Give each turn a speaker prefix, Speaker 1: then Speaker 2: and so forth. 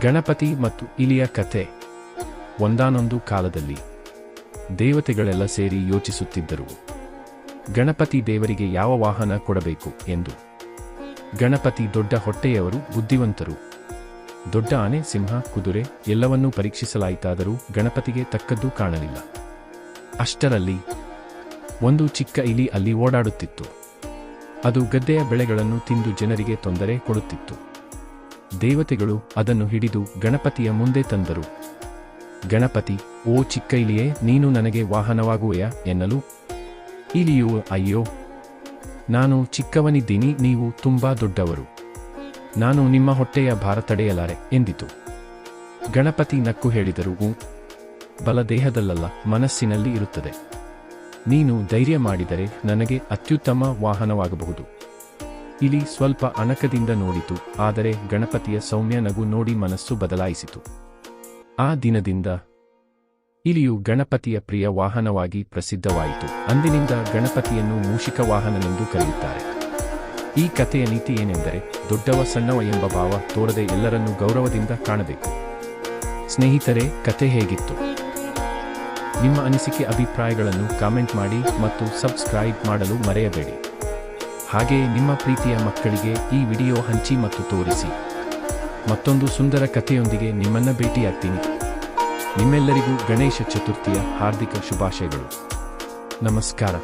Speaker 1: ಗಣಪತಿ ಮತ್ತು ಇಲಿಯ ಕಥೆ. ಒಂದಾನೊಂದು ಕಾಲದಲ್ಲಿ ದೇವತೆಗಳೆಲ್ಲ ಸೇರಿ ಯೋಚಿಸುತ್ತಿದ್ದರು. ಗಣಪತಿ ದೇವರಿಗೆ ಯಾವ ವಾಹನ ಕೊಡಬೇಕು ಎಂದು. ಗಣಪತಿ ದೊಡ್ಡ ಹೊಟ್ಟೆಯವರು ಬುದ್ಧಿವಂತರು. ದೊಡ್ಡ ಆನೆ, ಸಿಂಹ, ಕುದುರೆ ಎಲ್ಲವನ್ನೂ ಪರೀಕ್ಷಿಸಲಾಯಿತಾದರೂ ಗಣಪತಿಗೆ ತಕ್ಕದ್ದು ಕಾಣಲಿಲ್ಲ. ಅಷ್ಟರಲ್ಲಿ ಒಂದು ಚಿಕ್ಕ ಇಲಿ ಅಲ್ಲಿ ಓಡಾಡುತ್ತಿತ್ತು. ಅದು ಗದ್ದೆಯ ಬೆಳೆಗಳನ್ನು ತಿಂದು ಜನರಿಗೆ ತೊಂದರೆ ಕೊಡುತ್ತಿತ್ತು. ದೇವತೆಗಳು ಅದನ್ನು ಹಿಡಿದು ಗಣಪತಿಯ ಮುಂದೆ ತಂದರು. ಗಣಪತಿ, ಓ ಚಿಕ್ಕೈಲಿಯೇ, ನೀನು ನನಗೆ ವಾಹನವಾಗುವೆಯಾ ಎನ್ನಲು, ಇಲಿಯೋ, ಅಯ್ಯೋ, ನಾನು ಚಿಕ್ಕವನಿದ್ದೀನಿ, ನೀವು ತುಂಬಾ ದೊಡ್ಡವರು. ನಾನು ನಿಮ್ಮ ಹೊಟ್ಟೆಯ ಭಾರ ತಡೆಯಲಾರೆ ಎಂದಿತು. ಗಣಪತಿ ನಕ್ಕು ಹೇಳಿದರು "ಹ್ಞೂ. ಬಲ ದೇಹದಲ್ಲಲ್ಲ ಮನಸ್ಸಿನಲ್ಲಿ ಇರುತ್ತದೆ. ನೀನು ಧೈರ್ಯ ಮಾಡಿದರೆ ನನಗೆ ಅತ್ಯುತ್ತಮ ವಾಹನವಾಗಬಹುದು. ಇಲಿ ಸ್ವಲ್ಪ ಅಣಕದಿಂದ ನೋಡಿತು, ಆದರೆ ಗಣಪತಿಯ ಸೌಮ್ಯ ನಗು ನೋಡಿ ಮನಸ್ಸು ಬದಲಾಯಿಸಿತು. ಆ ದಿನದಿಂದ ಇಲಿಯು ಗಣಪತಿಯ ಪ್ರಿಯ ವಾಹನವಾಗಿ ಪ್ರಸಿದ್ಧವಾಯಿತು. ಅಂದಿನಿಂದ ಗಣಪತಿಯನ್ನು ಮೂಷಿಕ ವಾಹನನೆಂದು ಕರೆಯುತ್ತಾರೆ. ಈ ಕಥೆಯ ನೀತಿ ಏನೆಂದರೆ, ದೊಡ್ಡವ ಸಣ್ಣವ ಎಂಬ ಭಾವ ತೋರದೆ ಎಲ್ಲರನ್ನೂ ಗೌರವದಿಂದ ಕಾಣಬೇಕು. ಸ್ನೇಹಿತರೆ ಕತೆ ಹೇಗಿತ್ತು? ನಿಮ್ಮ ಅನಿಸಿಕೆ, ಅಭಿಪ್ರಾಯಗಳನ್ನು ಕಾಮೆಂಟ್ ಮಾಡಿ ಮತ್ತು ಸಬ್ಸ್ಕ್ರೈಬ್ ಮಾಡಲು ಮರೆಯಬೇಡಿ. ಹಾಗೆಯೇ ನಿಮ್ಮ ಪ್ರೀತಿಯ ಮಕ್ಕಳಿಗೆ ಈ ವಿಡಿಯೋ ಹಂಚಿ ಮತ್ತು ತೋರಿಸಿ. ಮತ್ತೊಂದು ಸುಂದರ ಕಥೆಯೊಂದಿಗೆ ನಿಮ್ಮನ್ನು ಭೇಟಿಯಾಗ್ತೀನಿ. ನಿಮ್ಮೆಲ್ಲರಿಗೂ ಗಣೇಶ ಚತುರ್ಥಿಯ ಹಾರ್ದಿಕ ಶುಭಾಶಯಗಳು. ನಮಸ್ಕಾರ.